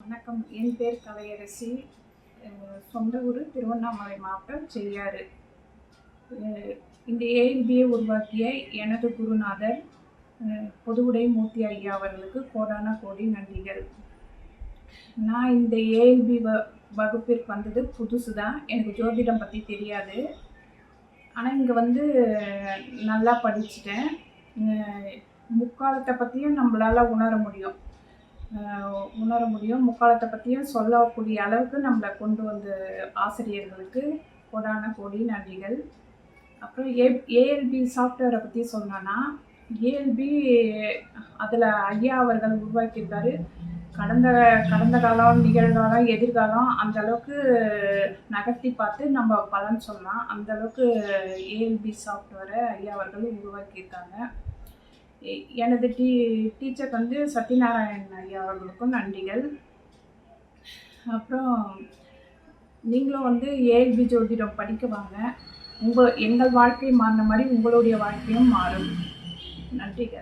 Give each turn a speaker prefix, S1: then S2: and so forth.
S1: வணக்கம். என் பேர் கலையரசி. சொந்த ஊர் திருவண்ணாமலை மாவட்டம் செய்யாறு. இந்த ஏஎல்பியை உருவாக்கிய எனது குருநாதர் பொதுவுடை மூர்த்தி ஐயா அவர்களுக்கு கோடான கோடி நன்றிகள். நான் இந்த ஏஎல்பி வ வகுப்பிற்கு வந்தது புதுசு தான் எனக்கு ஜோதிடம் பற்றி தெரியாது. ஆனால் இங்கே வந்து நல்லா படிச்சுட்டேன். முக்காலத்தை பற்றியும் நம்மளால் உணர முடியும். உணர முடியும். முக்காலத்தை பற்றியும் சொல்லக்கூடிய அளவுக்கு நம்மளை கொண்டு வந்த ஆசிரியர்களுக்கு கோடான கோடி நன்றிகள். அப்புறம் ஏ ஏஎல்பி சாஃப்ட்வேரை பற்றி சொன்னோன்னா ஏஎல்பி அதில் ஐயா அவர்கள் உருவாக்கியிருக்காரு. கடந்த கடந்த காலம் நிகழ்காலம் எதிர்காலம் அந்த அளவுக்கு நகர்த்தி பார்த்து நம்ம பலன் சொல்லலாம். அந்த அளவுக்கு ஏஎல்பி சாஃப்ட்வேரை ஐயா அவர்கள் உருவாக்கியிருக்காங்க. எனது டீ டீச்சர் வந்து சத்யநாராயண் ஐயா அவர்களுக்கும் நன்றிகள். அப்புறம் நீங்களும் வந்து ஏஎல்பி ஜோதிடம் படிக்க வாங்க. உங்கள் எங்கள் வாழ்க்கை மாறின மாதிரி உங்களுடைய வாழ்க்கையும் மாறும். நன்றிகள்.